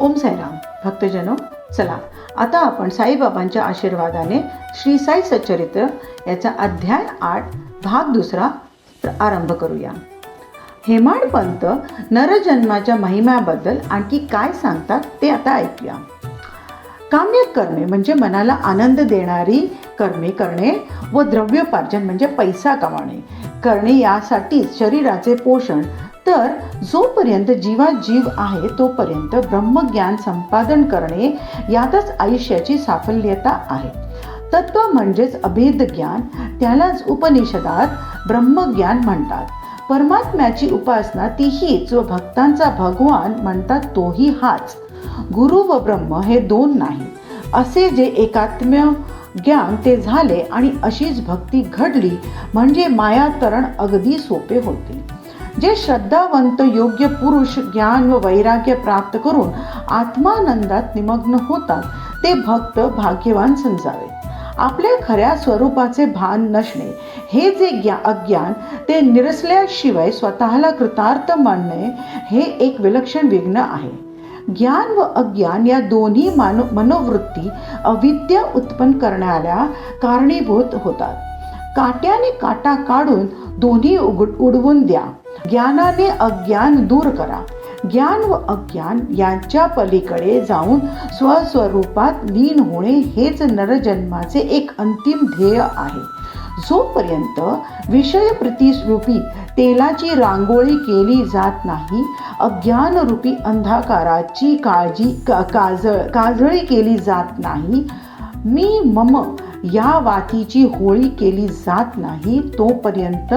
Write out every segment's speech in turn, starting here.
ओम साईराम. भक्तजनो चला आता आपण साईबाबांच्या आशीर्वादाने श्री साई सच्चरित्र याचा अध्याय आठ भाग दुसरा आरंभ करूया. हेमाडपंत नरजन्माच्या महिम्याबद्दल आणखी काय सांगतात ते आता ऐकूया. काम्य कर्मे म्हणजे मनाला आनंद देणारी कर्मे करणे व द्रव्योपार्जन म्हणजे पैसा कमावणे. करणे यासाठीच शरीराचे पोषण तर जोपर्यंत जीवा जीव आहे तोपर्यंत ब्रह्मज्ञान संपादन करणे यातच आयुष्याची साफल्यता आहे. तत्व म्हणजेच अभेद ज्ञान त्यालाच उपनिषदात ब्रह्मज्ञान म्हणतात. परमात्म्याची उपासना तीहीच व भक्तांचा भगवान म्हणतात तोही हाच. गुरु व ब्रह्म हे दोन नाही. असे जे एकात्म्य ज्ञान ते झाले आणि अशीच भक्ती घडली म्हणजे मायातरण अगदी सोपे होते. जे श्रद्धावंत योग्य पुरुष ज्ञान व वैराग्य प्राप्त करून आत्मानंदात निमग्न होतात ते भक्त भाग्यवान समजावे. आपल्या खऱ्या स्वरूपाचे भान नसणे हे जे ज्ञा अज्ञान ते निरसल्याशिवाय स्वतःला कृतार्थ मानणे हे एक विलक्षण विघ्न आहे. ज्ञान व अज्ञान या दोन्ही मानो मनोवृत्ती अविद्या उत्पन्न करणाऱ्या कारणीभूत होतात. काट्याने काटा काढून दोन्ही उघड उडवून द्या. ज्ञानाने अज्ञान दूर करा. ज्ञान व अज्ञान यांच्या पलीकडे जाऊन स्वस्वरूपात लीन होणे हेच नरजन्माचे एक अंतिम ध्येय आहे. जोपर्यंत विषय प्रतिरूपी तेलाची रांगोळी केली जात नाही अज्ञानरूपी अंधाकाराची काळजी का काजळ काजळी केली जात नाही मी मम या वातीची होळी केली जात नाही तोपर्यंत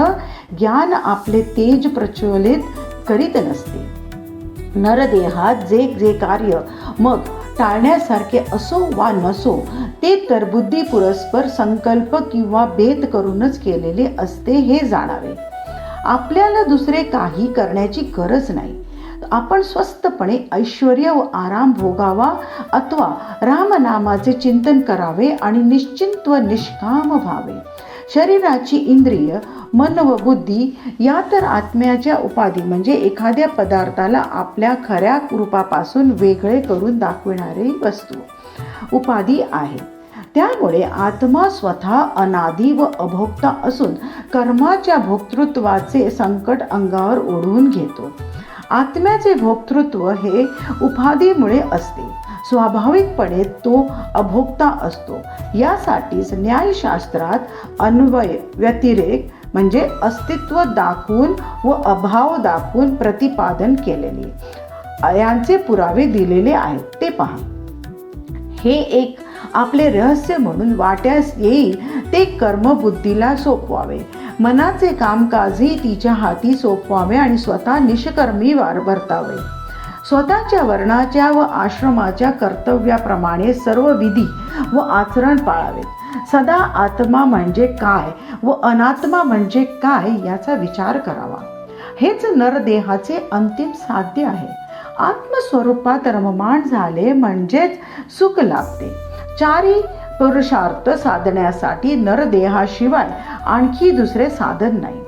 ज्ञान आपले तेज प्रज्वलित करीत नसते. नरदेहात जे जे कार्य मग टाळण्यासारखे असो वा नसो ते तर बुद्धी पुरस्पर संकल्प किंवा भेद करूनच केलेले असते हे जाणावे. आपल्याला दुसरे काही करण्याची गरज नाही. आपण स्वस्तपणे ऐश्वर व आराम भोगावा अथवा रामनामाचे चिंतन करावे आणि निश्चिंत व निष्काम व्हावे. शरीराची इंद्रिय मन व बुद्धी या तर आत्म्याच्या उपाधी म्हणजे एखाद्या पदार्थाला आपल्या खऱ्या रूपापासून वेगळे करून दाखविणारी वस्तू उपाधी आहे. त्यामुळे आत्मा स्वतः अनादी व अभोक्ता असून कर्माच्या भोक्तृत्वाचे संकट अंगावर ओढवून घेतो. आत्म्याचे भोक्तृत्व हे उपाधीमुळे असते. स्वाभाविकपणे तो अभोक्ता असतो. यासाठीच न्यायशास्त्रात अन्वय व्यतिरेक म्हणजे अस्तित्व दाखवून व अभाव दाखवून प्रतिपादन केलेले. यांचे पुरावे दिलेले आहेत. ते पहा. हे एक आपले रहस्य म्हणून वाट्यास येईल. ते कर्मबुद्धीला सोपवावे. मनाचे कामकाजही तिच्या हाती सोपवावे आणि स्वतः निष्कर्मी वार वर्तावे स्वतःच्या वर्णाच्या व आश्रमाच्या कर्तव्याप्रमाणे सर्व विधी व आचरण पाळावेत सदा आत्मा म्हणजे काय व अनात्मा म्हणजे काय याचा विचार करावा. हेच नरदेहाचे अंतिम साध्य आहे. आत्मस्वरूपात रममाण झाले म्हणजेच सुख लाभते. चारी पुरुषार्थ साधण्यासाठी नरदेहाशिवाय आणखी दुसरे साधन नाही.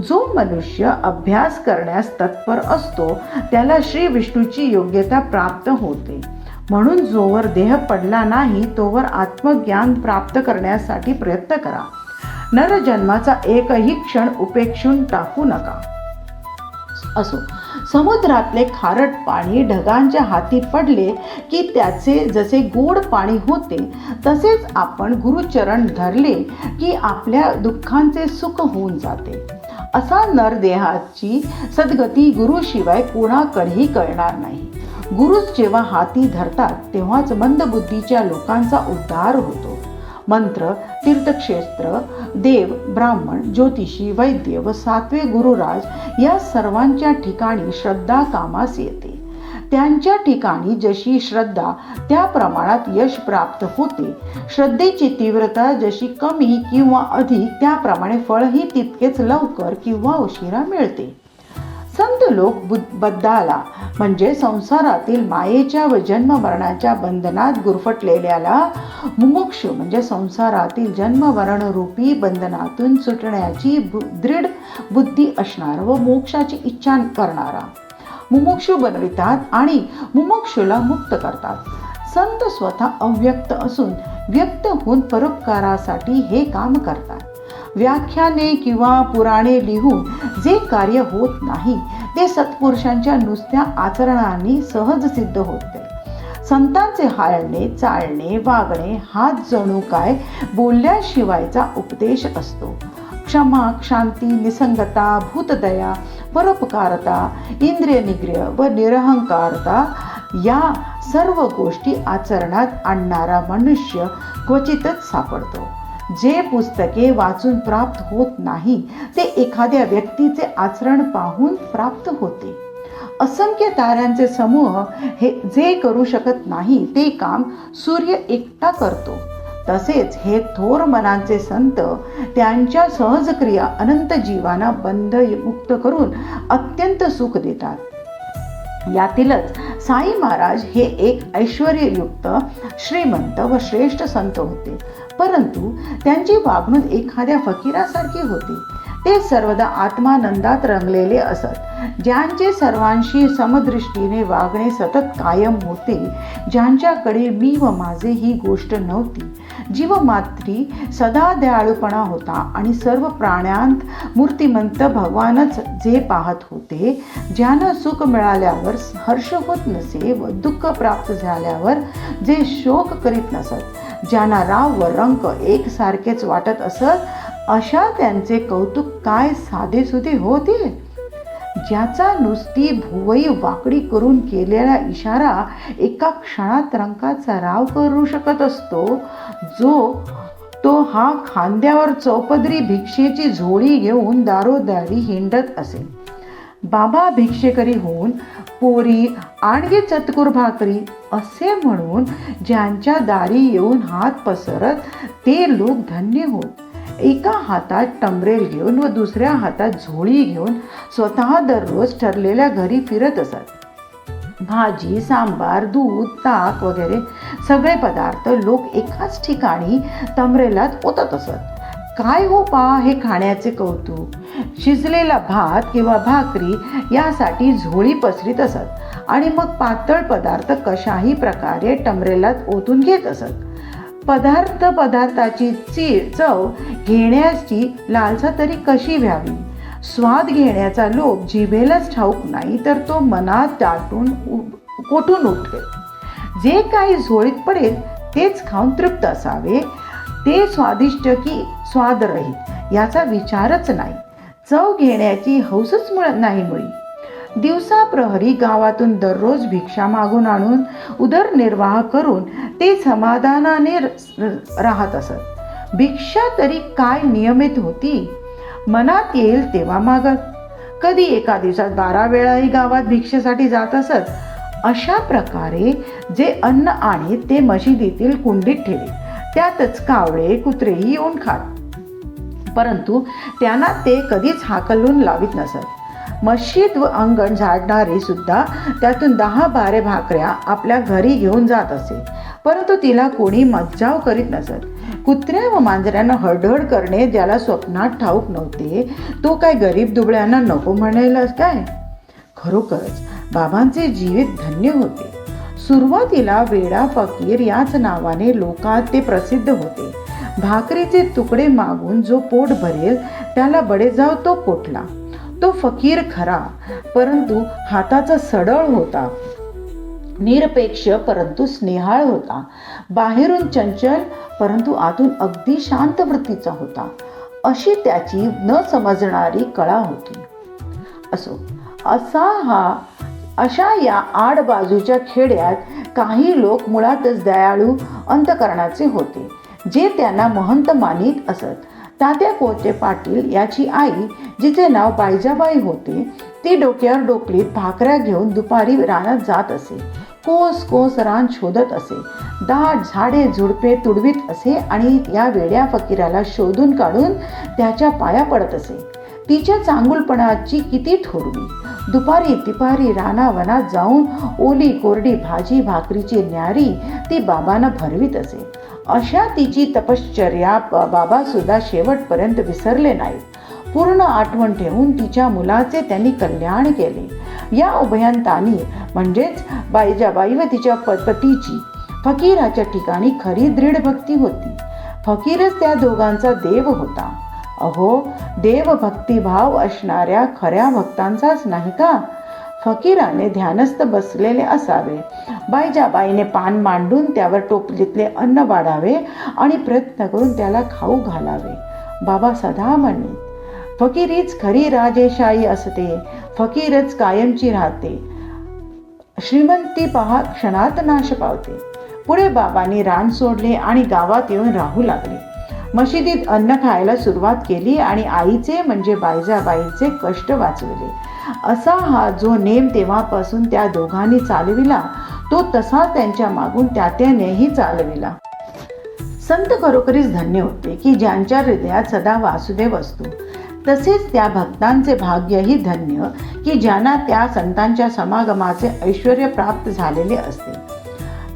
जो मनुष्य अभ्यास करण्यास तत्पर असतो त्याला श्री विष्णूची योग्यता प्राप्त होते. म्हणून जोवर देह पडला नाही तोवर आत्मज्ञान प्राप्त करण्यासाठी प्रयत्न करा. नरजन्माचा एकही क्षण उपेक्षून टाकू नका. असो. समुद्रातले खारट पाणी ढगांच्या हाती पडले की त्याचे जसे गोड पाणी होते तसेच आपण गुरुचरण धरले की आपल्या दुःखांचे सुख होऊन जाते. असा नरदेहाची सद्गती गुरुशिवाय कोणाकडेही कळणार नाही. गुरुच जेव्हा हाती धरतात तेव्हाच मंदबुद्धीच्या लोकांचा उद्धार होतो. मंत्र तीर्थक्षेत्र देव ब्राह्मण ज्योतिषी वैद्य व सातवे गुरुराज या सर्वांच्या ठिकाणी श्रद्धा कामास येते. त्यांच्या ठिकाणी जशी श्रद्धा त्या प्रमाणात यश प्राप्त होते. श्रद्धेची तीव्रता जशी कमी किंवा अधिक त्याप्रमाणे फळही तितकेच लवकर किंवा उशिरा मिळते. संत लोक बुद- बद्धाला म्हणजे संसारातील मायेच्या व जन्म मरणाच्या बंधनात गुरफटलेल्याला मुमुक्षु म्हणजे संसारातील जन्म रूपी बंधनातून सुटण्याची बु- दृढ बुद्धी असणार व मोक्षाची इच्छा करणारा. मुमुक्षू बनवितात आणि मुमुक्षुला मुक्त करतात. संत स्वतः अव्यक्त असून व्यक्त होऊन परोपकारासाठी हे काम करतात. व्याख्याने किंवा पुराणे लिहून जे कार्य होत नाही ते सत्पुरुषांच्या नुसत्या आचरणाने सहज सिद्ध होते. संतांचे हाळणे चालणे वागणे हात जणू काय बोलल्याशिवायचा उपदेश असतो. क्षमा शांती निसंगता भूतदया परोपकारता इंद्रिय निग्रह व निरहंकारता या सर्व गोष्टी आचरणात आणणारा मनुष्य क्वचितच सापडतो. जे पुस्तके वाचून प्राप्त होत नाही ते एखाद्या व्यक्तीचे आचरण पाहून प्राप्त होते. असंख्य ताऱ्यांचे समूह हे जे करू शकत नाही ते काम सूर्य एकटा करतो. तसेच हे थोर मनांचे संत त्यांच्या सहजक्रिया अनंत जीवांना बंध मुक्त करून अत्यंत सुख देतात. यातीलच साई महाराज हे एक ऐश्वर्ययुक्त श्रीमंत व श्रेष्ठ संत होते. परंतु त्यांची वागणूक एखाद्या फकीरासारखी होती. ते सर्वदा आत्मानंदात रंगलेले असत. ज्यांचे सर्वांशी समदृष्टीने वागणे सतत कायम होते ज्यांच्याकडे मी व माझे ही गोष्ट नव्हती. जीवमात्री सदा दयाळूपणा होता आणि सर्व प्राण्यांत मूर्तिमंत भगवानच जे पाहत होते ज्यांना सुख मिळाल्यावर हर्ष होत नसे व दुःख प्राप्त झाल्यावर जे शोक करीत नसत ज्यांना राव व रंक एकसारखेच वाटत असत अशा त्यांचे कौतुक काय साधेसुधे होते? ज्याचा नुसती भुवई वाकडी करून केलेला इशारा एका क्षणात रंकाचा राव करू शकत असतो जो तो हा खांद्यावर चौपदरी भिक्षेची झोळी घेऊन दारोदारी हिंडत असे. बाबा भिक्षेकरी होऊन पोरी आणखी चतकुर भाकरी असे म्हणून ज्यांच्या दारी येऊन हात पसरत ते लोक धन्य होत. एका हातात टमरेल घेऊन व दुसऱ्या हातात झोळी घेऊन स्वतः दररोज ठरलेल्या घरी फिरत असत. भाजी सांबार दूध ताक वगैरे सगळे पदार्थ लोक एकाच ठिकाणी तमरेलात ओतत असत. काय हो पा हे खाण्याचे कौतुक? शिजलेला भात किंवा भाकरी यासाठी झोळी पसरीत असत. आणि मग पातळ पदार्थ कशाही प्रकारे टमरेलात ओतून घेत असत. पदार्थ पदार्थाची ची चव घेण्याची लालसा तरी कशी व्हावी? स्वाद घेण्याचा लोभ जिभेलाच ठाऊक नाही तर तो मनात दाटून उ- कोठून उठते? जे काही झोळीत पडेल तेच खाऊन तृप्त असावे. ते स्वादिष्ट की स्वादरहित याचा विचारच नाही. चव घेण्याची हौसच मिळत नाही मुळी. दिवसा प्रहरी गावातून दररोज भिक्षा मागून आणून उदरनिर्वाह करून ते समाधानाने र- राहत असत. भिक्षा तरी काय नियमित होती? मनात येईल तेव्हा मागत. कधी एका दिवसात बारा वेळाही गावात भिक्षेसाठी जात असत? अशा प्रकारे जे अन्न आणि ते मशिदीतील कुंडीत ठेवे. त्यातच कावळे कुत्रेही येऊन खात. परंतु त्यांना ते कधीच हाकलून लावित नसत. मशीद व अंगण झाडणारी सुद्धा त्यातून दहा बारे भाकऱ्या आपल्या घरी घेऊन जात असे. परंतु तिला कोणी मज्जाव करीत नसत. कुत्र्या व मांजऱ्यांना हडहड करणे ज्याला स्वप्नात ठाऊक नव्हते तो काय गरीब दुबळ्यांना नको म्हणायला काय? खरोखरच बाबांचे जीवित धन्य होते. सुरुवातीला वेडा फकीर याच नावाने लोकात ते प्रसिद्ध होते. भाकरीचे तुकडे मागून जो पोट भरेल त्याला बडेजाव तो कोटला तो फकीर खरा परंतु हाताचा सडळ होता. निरपेक्ष परंतु स्नेहाळ होता. बाहेरून चंचल परंतु आतून अगदी शांत वृत्तीचा होता. अशी त्याची न समजणारी कळा होती. असो असा हा अशा या आडबाजूच्या खेड्यात काही लोक मुळातच दयाळू अंतकरणाचे होते. जे त्यांना महंत मानित असत. तात्या कोते पाटील याची आई जिचे नाव बायजाबाई होते ती डोक्यावर डोकलीत भाकऱ्या घेऊन दुपारी रानात जात असे. कोस कोस रान शोधत असे. दाट झाडे झुडपे तुडवीत असे आणि या वेड्या फकीराला शोधून काढून त्याच्या पाया पडत असे. तिच्या चांगुलपणाची किती थोरवी दुपारी तिपारी रानावनात जाऊन ओली कोरडी भाजी भाकरीची न्यारी ती बाबांना भरवीत असे. अशा तिची तपश्चर्या बाबा सुद्धा शेवटपर्यंत विसरले नाहीत. पूर्ण आठवण ठेवून तिच्या मुलाचे त्यांनी कल्याण केले. या उभयंतानी म्हणजेच बाईजाबाई व तिच्या पतीची फकीराच्या ठिकाणी खरी दृढ भक्ती होती. फकीरच त्या दोघांचा देव होता. अहो देव भक्तिभाव असणाऱ्या खऱ्या भक्तांचाच नाही का? फकीराने ध्यानस्थ बसलेले असावे. बाईजाबाईने पान मांडून त्यावर टोपलीतले अन्न वाढावे आणि प्रयत्न करून त्याला खाऊ घालावे. बाबा सदा म्हणे फकीरीच खरी राजेशाही असते फकीरच कायमची राहते. श्रीमंती पहा क्षणात नाश पावते. पुढे बाबांनी रान सोडले आणि गावात येऊन राहू लागले. मशिदीत अन्न खायला सुरुवात केली आणि आईचे म्हणजे बायजाबाईचे कष्ट वाचविले. असा हा जो नेम तेव्हापासून त्या दोघांनी चालविला तो तसा त्यांच्या मागून त्यात्यानेही चालविला. संत खरोखरीच धन्य होते की ज्यांच्या हृदयात सदा वासुदेव असतो. तसेच त्या भक्तांचे भाग्यही धन्य की ज्यांना त्या संतांच्या समागमाचे ऐश्वर प्राप्त झालेले असते.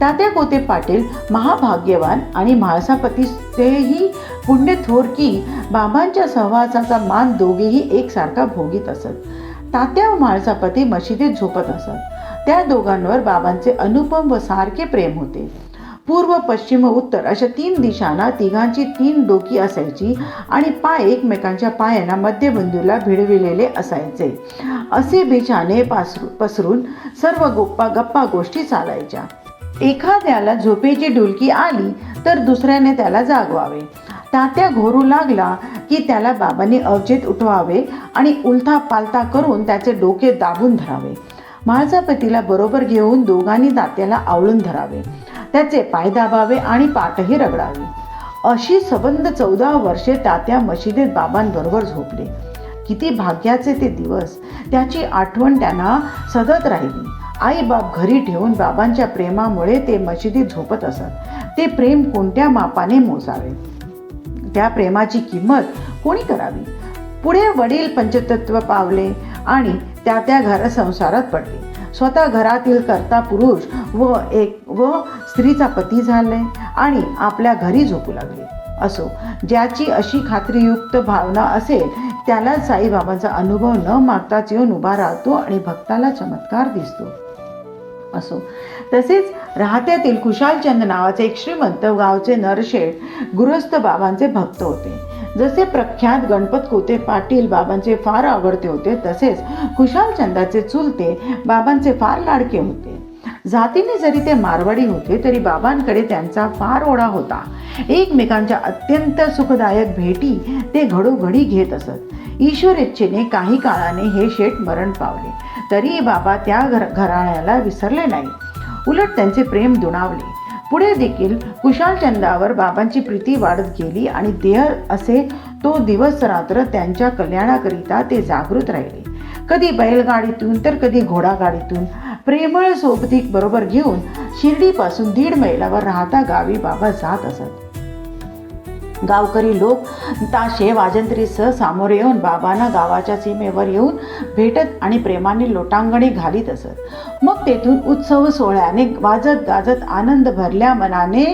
तात्या कोते पाटील महाभाग्यवान आणि म्हाळसापतीचेही पुण्य थोर की बाबांच्या सहवासाचा मान दोघेही एकसारखा भोगीत असत. तात्या व म्हाळसापती मशिदीत झोपत असत. त्या दोघांवर बाबांचे अनुपम व सारखे प्रेम होते. पूर्व पश्चिम व उत्तर अशा तीन दिशांना तिघांची तीन डोकी असायची आणि पाय एकमेकांच्या पायांना मध्यबिंदूला भिडविलेले असायचे. असे बिछाने पासरू पसरून सर्व गोप्पा गप्पा गोष्टी चालायच्या. एखाद्याला झोपेची डुलकी आली तर दुसऱ्याने त्याला जागवावे. तात्या घोरू लागला की त्याला बाबांनी अवचेत उठवावे आणि उलथा पालथा करून त्याचे डोके दाबून धरावे. म्हाळसापतीला बरोबर घेऊन दोघांनी दात्याला आवळून धरावे. त्याचे पाय दाबावे आणि पाठही रगडावे. अशी सबंध चौदा वर्षे तात्या मशिदीत बाबांबरोबर झोपले. किती भाग्याचे ते दिवस. त्याची आठवण त्यांना सतत राहिली. आई बाप घरी ठेवून बाबांच्या प्रेमामुळे ते मशिदीत झोपत असत. ते प्रेम कोणत्या मापाने मोजावे? त्या प्रेमाची किंमत कोणी करावी? पुढे वडील पंचतत्व पावले आणि त्या त्या घर संसारात पडले. स्वतः घरातील कर्ता पुरुष व एक व स्त्रीचा पती झाले आणि आपल्या घरी झोपू लागले. असो ज्याची अशी खात्रीयुक्त भावना असेल त्याला साईबाबांचा अनुभव न मागताच येऊन उभा राहतो आणि भक्ताला चमत्कार दिसतो. असो तसेच राहत्यातील कुशालचंद नावाचे एक श्रीमंत गावचे नरशेठ गुरुस्थ बाबांचे भक्त होते. जसे प्रख्यात गणपत कोते पाटील बाबांचे फार आवडते होते तसेच कुशालचंदाचे चुलते बाबांचे फार लाडके होते. जातीने जरी ते मारवाडी होते तरी बाबांकडे त्यांचा फार ओढा होता. एकमेकांच्या अत्यंत सुखदायक भेटी ते घडोघडी घेत असत. ईश्वर इच्छेने काही काळाने हे शेठ मरण पावले. तरी बाबा त्या घर घराण्याला विसरले नाही. उलट त्यांचे प्रेम दुणावले. पुढे देखील कुशालचंदावर बाबांची प्रीती वाढत गेली आणि देह असे तो दिवस रात्र त्यांच्या कल्याणाकरिता ते जागृत राहिले. कधी बैलगाडीतून तर कधी घोडागाडीतून प्रेमळ सोबतीक बरोबर घेऊन शिर्डीपासून दीड मैलावर राहता गावी बाबा जात असत. गावकरी लोक ताशे वाजंत्रीसह सामोरे येऊन बाबांना गावाच्या सीमेवर येऊन भेटत आणि प्रेमाने लोटांगणी घालीत असत. मग तेथून उत्सव सोहळ्याने वाजत गाजत आनंद भरल्या मनाने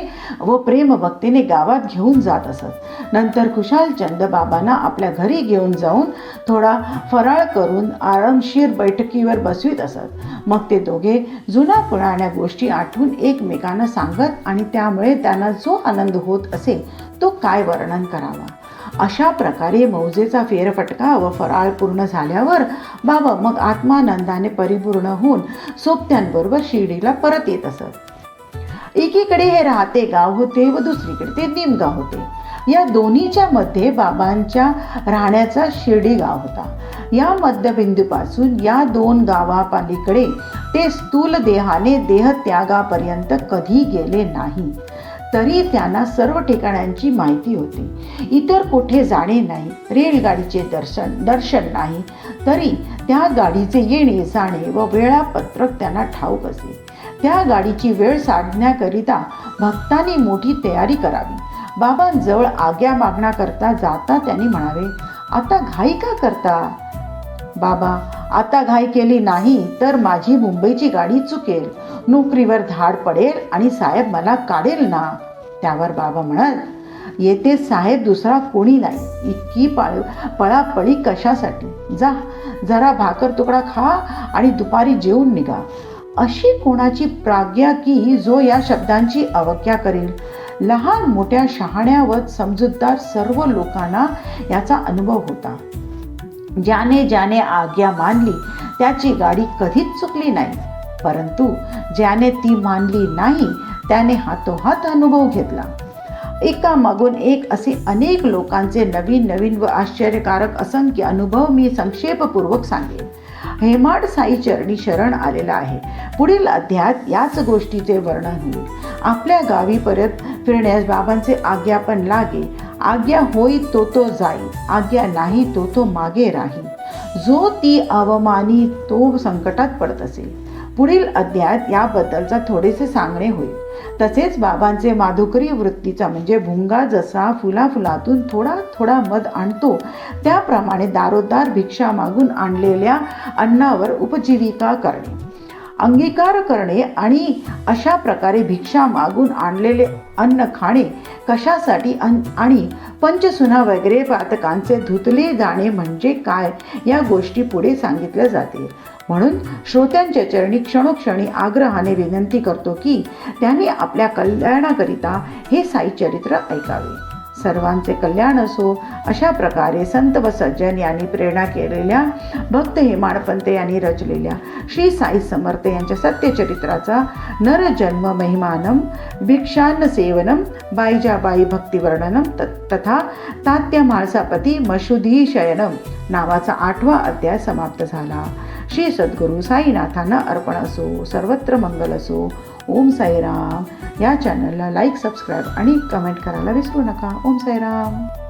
व प्रेमभक्तीने गावात घेऊन जात असत. नंतर खुशालचंद बाबांना आपल्या घरी घेऊन जाऊन थोडा फराळ करून आरामशीर बैठकीवर बसवीत असत. मग ते दोघे जुन्या पुराण्या गोष्टी आठवून एकमेकांना सांगत आणि त्यामुळे त्यांना जो आनंद होत असे तो काय वर्णन करावा? अशा प्रकारे मौजेचा फेरफटका व फराळ पूर्ण झाल्यावर बाबा मग आत्मानंदाने परिपूर्ण होऊन सोबत्यांबरोबर शिर्डीला परत येत असत. एकीकडे हे राहते गाव होते व दुसरीकडे ते निमगाव होते. या दोन्हीच्या मध्ये बाबांच्या राहण्याचा शिर्डी गाव होता. या मध्यबिंदूपासून या दोन गावापालीकडे ते स्थूल देहाने देहत्यागापर्यंत कधी गेले नाही. तरी त्यांना सर्व ठिकाणांची माहिती होती. इतर कुठे जाणे नाही रेलगाडीचे दर्शन दर्शन नाही तरी त्या गाडीचे येणे जाणे व वेळापत्रक त्यांना ठाऊक असे. त्या गाडीची वेळ साधण्याकरिता भक्तांनी मोठी तयारी करावी. बाबांजवळ आज्ञा मागण्याकरता जाता त्यांनी म्हणावे आता घाई का करता? बाबा आता घाई केली नाही तर माझी मुंबईची गाडी चुकेल. नोकरीवर धाड पडेल आणि साहेब मला काढेल ना. त्यावर बाबा म्हणत येते साहेब दुसरा कोणी नाही. इतकी पाळ पळापळी कशासाठी? जा जरा भाकर तुकडा खा आणि दुपारी जेवून निघा. अशी कोणाची प्राज्ञा की जो या शब्दांची अवज्ञा करेल? लहान मोठ्या शहाण्यावर समजूतदार सर्व लोकांना याचा अनुभव होता. ज्याने ज्याने आज्ञा मानली त्याची गाडी कधीच चुकली नाही. परंतु ज्याने ती मानली नाही त्याने हातोहात अनुभव घेतला. एका मागून एक असे अनेक लोकांचे नवीन नवीन व आश्चर्यकारक असंख्य अनुभव मी संक्षेपपूर्वक सांगेन. हेमाड साई चरणी शरण आलेला आहे. पुढील अध्यायात याच गोष्टीचे वर्णन होईल. आपल्या गावी परत फिरण्यास बाबांचे आज्ञापन लागे. आज्ञा होई तो तो जाई आज्ञा नाही तो तो मागे राही. जो ती अवमानी तो संकटात पडत असेल. पुढील अध्यायात याबद्दलचा थोडेसे सांगणे होईल. तसेच बाबांचे माधुकरी वृत्तीचा म्हणजे भुंगा जसा फुला फुलातून थोडा थोडा मध आणतो त्याप्रमाणे दारोदार भिक्षा मागून आणलेल्या अन्नावर उपजीविका करणे. अंगीकार करणे आणि अशा प्रकारे भिक्षा मागून आणलेले अन्न खाणे कशासाठी अन आणि पंचसुना वगैरे पातकांचे धुतले जाणे म्हणजे काय? या गोष्टी पुढे सांगितल्या जाते. म्हणून श्रोत्यांच्या चरणी क्षणोक्षणी आग्रहाने विनंती करतो की त्यांनी आपल्या कल्याणाकरिता हे साईचरित्र ऐकावे. सर्वांचे कल्याण असो अशा प्रकारे संत व सज्जन यांनी प्रेरणा केलेल्या भक्त हेमाडपंत यांनी रचलेल्या श्री साई समर्थ यांच्या सत्यचरित्राचा नरजन्म महिमानम भिक्षान्न सेवनम बाईजाबाई भक्तिवर्णनम त- तथा तात्य माळसापती मशुधी शयनम नावाचा आठवा अध्याय समाप्त झाला. श्री सद्गुरू साईनाथांना अर्पण असो सर्वत्र मंगल असो. ओम साईराम. या चॅनलला लाईक सबस्क्राईब आणि कमेंट करायला विसरू नका. ओम साईराम.